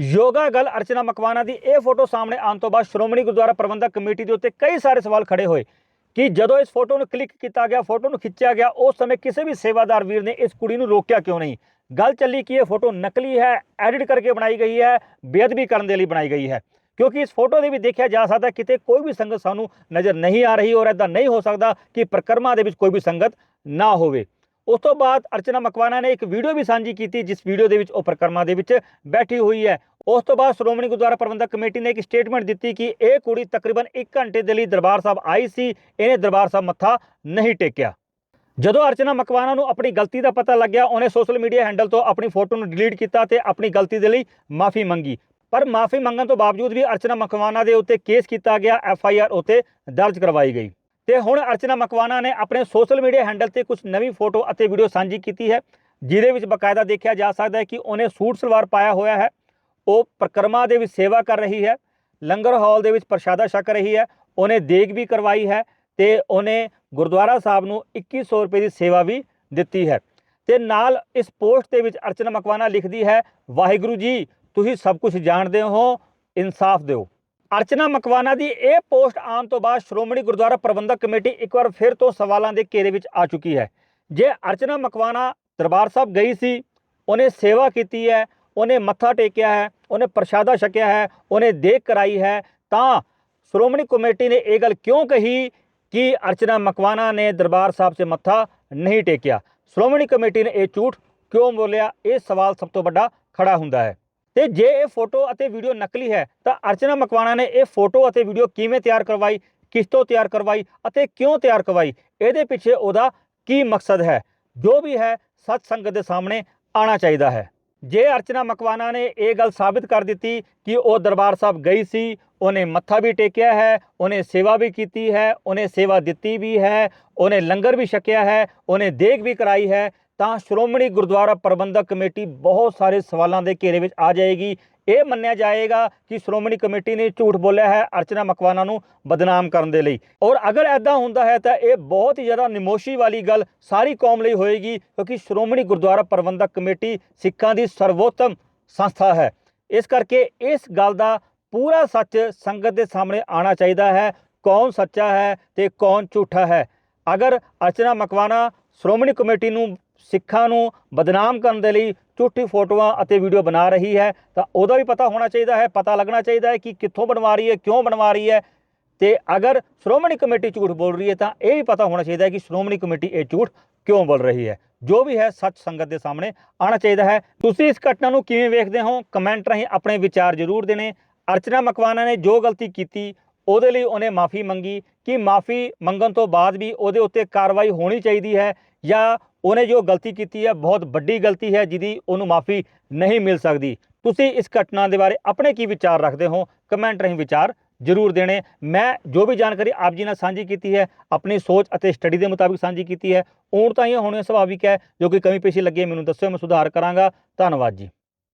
ਯੋਗਾ ਗੱਲ ਅਰਚਨਾ ਮਕਵਾਨਾ ਦੀ ਇਹ ਫੋਟੋ ਸਾਹਮਣੇ ਆਉਣ ਤੋਂ ਬਾਅਦ ਸ਼੍ਰੋਮਣੀ ਗੁਰਦੁਆਰਾ ਪ੍ਰਬੰਧਕ ਕਮੇਟੀ ਦੇ ਉੱਤੇ ਕਈ ਸਾਰੇ ਸਵਾਲ ਖੜੇ ਹੋਏ ਕਿ ਜਦੋਂ ਇਸ ਫੋਟੋ ਨੂੰ ਕਲਿੱਕ ਕੀਤਾ ਗਿਆ, ਫੋਟੋ ਨੂੰ ਖਿੱਚਿਆ ਗਿਆ, ਉਸ ਸਮੇਂ ਕਿਸੇ ਵੀ ਸੇਵਾਦਾਰ ਵੀਰ ਨੇ ਇਸ ਕੁੜੀ ਨੂੰ ਰੋਕਿਆ ਕਿਉਂ ਨਹੀਂ? ਗੱਲ ਚੱਲੀ ਕਿ ਇਹ ਫੋਟੋ ਨਕਲੀ ਹੈ, ਐਡਿਟ ਕਰਕੇ ਬਣਾਈ ਗਈ ਹੈ, ਬੇਅਦਬੀ ਕਰਨ ਦੇ ਲਈ ਬਣਾਈ ਗਈ ਹੈ। ਕਿਉਂਕਿ ਇਸ ਫੋਟੋ ਦੇ ਵਿੱਚ ਦੇਖਿਆ ਜਾ ਸਕਦਾ ਕਿਤੇ ਕੋਈ ਵੀ ਸੰਗਤ ਸਾਨੂੰ ਨਜ਼ਰ ਨਹੀਂ ਆ ਰਹੀ ਔਰ ਐਦਾਂ ਨਹੀਂ ਹੋ ਸਕਦਾ ਕਿ ਪ੍ਰਕਰਮਾ ਦੇ ਵਿੱਚ ਕੋਈ ਵੀ ਸੰਗਤ ਨਾ ਹੋਵੇ। ਉਸ ਤੋਂ ਬਾਅਦ ਅਰਚਨਾ ਮਕਵਾਨਾ ਨੇ ਇੱਕ ਵੀਡੀਓ ਵੀ ਸਾਂਝੀ ਕੀਤੀ, ਜਿਸ ਵੀਡੀਓ ਦੇ ਵਿੱਚ ਉਹ ਪ੍ਰਕਰਮਾ ਦੇ ਵਿੱਚ ਬੈਠੀ ਹੋਈ ਹੈ। ਉਸ ਤੋਂ ਬਾਅਦ ਸ਼੍ਰੋਮਣੀ ਗੁਰਦੁਆਰਾ ਪ੍ਰਬੰਧਕ ਕਮੇਟੀ ਨੇ ਇੱਕ ਸਟੇਟਮੈਂਟ ਦਿੱਤੀ ਕਿ ਇਹ ਕੁੜੀ ਤਕਰੀਬਨ 1 ਘੰਟੇ ਦੇ ਲਈ ਦਰਬਾਰ ਸਾਹਿਬ ਆਈ ਸੀ, ਇਹਨੇ ਦਰਬਾਰ ਸਾਹਿਬ ਮੱਥਾ ਨਹੀਂ ਟੇਕਿਆ। ਜਦੋਂ ਅਰਚਨਾ ਮਕਵਾਨਾ ਨੂੰ ਆਪਣੀ ਗਲਤੀ ਦਾ ਪਤਾ ਲੱਗਿਆ, ਉਹਨੇ ਸੋਸ਼ਲ ਮੀਡੀਆ ਹੈਂਡਲ ਤੋਂ ਆਪਣੀ ਫੋਟੋ ਨੂੰ ਡਿਲੀਟ ਕੀਤਾ ਤੇ ਆਪਣੀ ਗਲਤੀ ਦੇ ਲਈ ਮਾਫੀ ਮੰਗੀ। ਪਰ ਮਾਫੀ ਮੰਗਣ ਤੋਂ ਬਾਵਜੂਦ ਵੀ ਅਰਚਨਾ ਮਕਵਾਨਾ ਦੇ ਉੱਤੇ ਕੇਸ ਕੀਤਾ ਗਿਆ ਐਫ ਆਈ ਆਰ ਉੱਤੇ ਦਰਜ ਕਰਵਾਈ ਗਈ। ਤੇ ਹੁਣ ਅਰਚਨਾ ਮਕਵਾਨਾ ਨੇ ਆਪਣੇ ਸੋਸ਼ਲ ਮੀਡੀਆ ਹੈਂਡਲ ਤੇ ਕੁਝ ਨਵੀਂ ਫੋਟੋ ਅਤੇ ਵੀਡੀਓ ਸਾਂਝੀ ਕੀਤੀ ਹੈ, ਜਿਹਦੇ ਵਿੱਚ ਬਕਾਇਦਾ ਦੇਖਿਆ ਜਾ ਸਕਦਾ ਹੈ ਕਿ ਉਹਨੇ ਸੂਟ ਸਲਵਾਰ ਪਾਇਆ ਹੋਇਆ ਹੈ। ਉਹ ਪ੍ਰਕਰਮਾ ਦੇ ਵਿੱਚ ਸੇਵਾ ਕਰ ਰਹੀ ਹੈ, ਲੰਗਰ ਹਾਲ ਦੇ ਵਿੱਚ ਪ੍ਰਸ਼ਾਦਾ ਛਕ ਰਹੀ ਹੈ, ਉਹਨੇ ਦੇਗ ਵੀ ਕਰਵਾਈ ਹੈ ਤੇ ਉਹਨੇ ਗੁਰਦੁਆਰਾ ਸਾਹਿਬ ਨੂੰ 2100 ਰੁਪਏ ਦੀ ਸੇਵਾ ਵੀ ਦਿੱਤੀ ਹੈ। ਤੇ ਨਾਲ ਇਸ ਪੋਸਟ ਦੇ ਵਿੱਚ ਅਰਚਨਾ ਮਕਵਾਨਾ ਲਿਖਦੀ ਹੈ, ਵਾਹਿਗੁਰੂ ਜੀ, ਤੁਸੀਂ ਸਭ ਕੁਝ ਜਾਣਦੇ ਹੋ, ਇਨਸਾਫ ਦਿਓ। ਅਰਚਨਾ ਮਕਵਾਨਾ ਦੀ ਇਹ ਪੋਸਟ ਆਉਣ ਤੋਂ ਬਾਅਦ ਸ਼੍ਰੋਮਣੀ ਗੁਰਦੁਆਰਾ ਪ੍ਰਬੰਧਕ ਕਮੇਟੀ ਇੱਕ ਵਾਰ ਫਿਰ ਤੋਂ ਸਵਾਲਾਂ ਦੇ ਘੇਰੇ ਵਿੱਚ ਆ ਚੁੱਕੀ ਹੈ। ਜੇ ਅਰਚਨਾ ਮਕਵਾਨਾ ਦਰਬਾਰ ਸਾਹਿਬ ਗਈ ਸੀ, ਉਹਨੇ ਸੇਵਾ ਕੀਤੀ ਹੈ ਉਹਨੇ ਮੱਥਾ ਟੇਕਿਆ ਹੈ, ਉਹਨੇ ਪ੍ਰਸ਼ਾਦਾ ਛਕਿਆ ਹੈ, ਉਹਨੇ ਦੇਖ ਕਰਾਈ ਹੈ, ਤਾਂ ਸ਼੍ਰੋਮਣੀ ਕਮੇਟੀ ਨੇ ਇਹ ਗੱਲ ਕਿਉਂ ਕਹੀ ਕਿ ਅਰਚਨਾ ਮਕਵਾਨਾ ਨੇ ਦਰਬਾਰ ਸਾਹਿਬ 'ਚ ਮੱਥਾ ਨਹੀਂ ਟੇਕਿਆ? ਸ਼੍ਰੋਮਣੀ ਕਮੇਟੀ ਨੇ ਇਹ ਝੂਠ ਕਿਉਂ ਬੋਲਿਆ? ਇਹ ਸਵਾਲ ਸਭ ਤੋਂ ਵੱਡਾ ਖੜਾ ਹੁੰਦਾ ਹੈ। ਤੇ ਜੇ ਇਹ ਫੋਟੋ ਅਤੇ ਵੀਡੀਓ ਨਕਲੀ ਹੈ, ਤਾਂ ਅਰਚਨਾ ਮਕਵਾਨਾ ਨੇ ਇਹ ਫੋਟੋ ਅਤੇ ਵੀਡੀਓ ਕਿਵੇਂ ਤਿਆਰ ਕਰਵਾਈ? ਕਿਸ ਤੋਂ ਤਿਆਰ ਕਰਵਾਈ ਅਤੇ ਕਿਉਂ ਤਿਆਰ ਕਰਵਾਈ? ਇਹਦੇ ਪਿੱਛੇ ਉਹਦਾ ਕੀ ਮਕਸਦ ਹੈ? ਜੋ ਵੀ ਹੈ, ਸੱਚ ਸੰਗਤ ਦੇ ਸਾਹਮਣੇ ਆਣਾ ਚਾਹੀਦਾ ਹੈ। ਜੇ ਅਰਚਨਾ ਮਕਵਾਨਾ ਨੇ ਇਹ ਗੱਲ ਸਾਬਿਤ ਕਰ ਦਿੱਤੀ ਕਿ ਉਹ ਦਰਬਾਰ ਸਾਹਿਬ ਗਈ ਸੀ, ਉਹਨੇ ਮੱਥਾ ਵੀ ਟੇਕਿਆ ਹੈ, ਉਹਨੇ ਸੇਵਾ ਵੀ ਕੀਤੀ ਹੈ, ਉਹਨੇ ਸੇਵਾ ਦਿੱਤੀ ਵੀ ਹੈ, ਉਹਨੇ ਲੰਗਰ ਵੀ ਛਕਿਆ ਹੈ, ਉਹਨੇ ਦੇਖ ਵੀ ਕਰਾਈ ਹੈ, ਤਾਂ ਸ਼੍ਰੋਮਣੀ ਗੁਰਦੁਆਰਾ ਪ੍ਰਬੰਧਕ ਕਮੇਟੀ ਬਹੁਤ ਸਾਰੇ ਸਵਾਲਾਂ ਦੇ ਘੇਰੇ ਵਿੱਚ ਆ ਜਾਏਗੀ। ਇਹ ਮੰਨਿਆ ਜਾਏਗਾ ਕਿ ਸ਼੍ਰੋਮਣੀ ਕਮੇਟੀ ਨੇ ਝੂਠ ਬੋਲਿਆ ਹੈ ਅਰਚਨਾ ਮਕਵਾਨਾ ਨੂੰ ਬਦਨਾਮ ਕਰਨ ਦੇ ਲਈ। ਔਰ ਅਗਰ ਐਦਾਂ ਹੁੰਦਾ ਹੈ ਤਾਂ ਇਹ ਬਹੁਤ ਹੀ ਜ਼ਿਆਦਾ ਨਿਮੋਸ਼ੀ ਵਾਲੀ ਗੱਲ ਸਾਰੀ ਕੌਮ ਲਈ ਹੋਏਗੀ, ਕਿਉਂਕਿ ਸ਼੍ਰੋਮਣੀ ਗੁਰਦੁਆਰਾ ਪ੍ਰਬੰਧਕ ਕਮੇਟੀ ਸਿੱਖਾਂ ਦੀ ਸਰਵੋਤਮ ਸੰਸਥਾ ਹੈ। ਇਸ ਕਰਕੇ ਇਸ ਗੱਲ ਦਾ ਪੂਰਾ ਸੱਚ ਸੰਗਤ ਦੇ ਸਾਹਮਣੇ ਆਣਾ ਚਾਹੀਦਾ ਹੈ। ਕੌਣ ਸੱਚਾ ਹੈ ਤੇ ਕੌਣ ਝੂਠਾ ਹੈ? ਅਗਰ ਅਰਚਨਾ ਮਕਵਾਨਾ ਸ਼੍ਰੋਮਣੀ ਕਮੇਟੀ ਨੂੰ, ਸਿੱਖਾਂ ਨੂੰ ਬਦਨਾਮ ਕਰਨ ਦੇ ਲਈ ਝੂਠੀ ਫੋਟੋਆਂ ਅਤੇ ਵੀਡੀਓ ਬਣਾ ਰਹੀ ਹੈ, ਤਾਂ ਉਹਦਾ ਵੀ ਪਤਾ ਹੋਣਾ ਚਾਹੀਦਾ ਹੈ, ਪਤਾ ਲੱਗਣਾ ਚਾਹੀਦਾ ਹੈ ਕਿ ਕਿੱਥੋਂ ਬਣਵਾ ਰਹੀ ਹੈ, ਕਿਉਂ ਬਣਵਾ ਰਹੀ ਹੈ। ਤੇ ਅਗਰ ਸ਼੍ਰੋਮਣੀ ਕਮੇਟੀ ਝੂਠ ਬੋਲ ਰਹੀ ਹੈ, ਤਾਂ ਇਹ ਵੀ ਪਤਾ ਹੋਣਾ ਚਾਹੀਦਾ ਹੈ ਕਿ ਸ਼੍ਰੋਮਣੀ ਕਮੇਟੀ ਇਹ ਝੂਠ ਕਿਉਂ ਬੋਲ ਰਹੀ ਹੈ। ਜੋ ਵੀ ਹੈ, ਸੱਚ ਸੰਗਤ ਦੇ ਸਾਹਮਣੇ ਆਣਾ ਚਾਹੀਦਾ ਹੈ। ਤੁਸੀਂ ਇਸ ਘਟਨਾ ਨੂੰ ਕਿਵੇਂ ਵੇਖਦੇ ਹੋ? ਕਮੈਂਟ ਰਾਹੀਂ ਆਪਣੇ ਵਿਚਾਰ ਜ਼ਰੂਰ ਦੇਣੇ। ਅਰਚਨਾ ਮਕਵਾਨਾ ਨੇ ਜੋ ਗਲਤੀ ਕੀਤੀ, ਉਹਦੇ ਲਈ ਉਹਨੇ ਮਾਫੀ ਮੰਗੀ। ਕਿ ਮਾਫੀ ਮੰਗਣ ਤੋਂ ਬਾਅਦ ਵੀ ਉਹਦੇ ਉੱਤੇ ਕਾਰਵਾਈ ਹੋਣੀ ਚਾਹੀਦੀ ਹੈ ਜਾਂ ਉਹਨੇ ਜੋ ਗਲਤੀ ਕੀਤੀ ਹੈ, ਬਹੁਤ ਵੱਡੀ ਗਲਤੀ ਹੈ ਜਿਹਦੀ ਉਹਨੂੰ ਮਾਫੀ ਨਹੀਂ ਮਿਲ ਸਕਦੀ। ਤੁਸੀਂ ਇਸ ਘਟਨਾ ਦੇ ਬਾਰੇ ਆਪਣੇ ਕੀ ਵਿਚਾਰ ਰੱਖਦੇ ਹੋ? ਕਮੈਂਟ ਰਾਹੀਂ ਵਿਚਾਰ ਜ਼ਰੂਰ ਦੇਣੇ। ਮੈਂ ਜੋ ਵੀ ਜਾਣਕਾਰੀ ਆਪ ਜੀ ਨਾਲ ਸਾਂਝੀ ਕੀਤੀ ਹੈ, ਆਪਣੀ ਸੋਚ ਅਤੇ ਸਟੱਡੀ ਦੇ ਮੁਤਾਬਿਕ ਸਾਂਝੀ ਕੀਤੀ ਹੈ ਉਣ ਤਾਂ ਇਹ ਹੋਣੀ ਸੁਭਾਵਿਕ ਹੈ ਜੋ ਕਿ ਕਮੀ ਪੇਸ਼ੀ ਲੱਗੇ ਮੈਨੂੰ ਦੱਸਿਓ, ਮੈਂ ਸੁਧਾਰ ਕਰਾਂਗਾ। ਧੰਨਵਾਦ ਜੀ।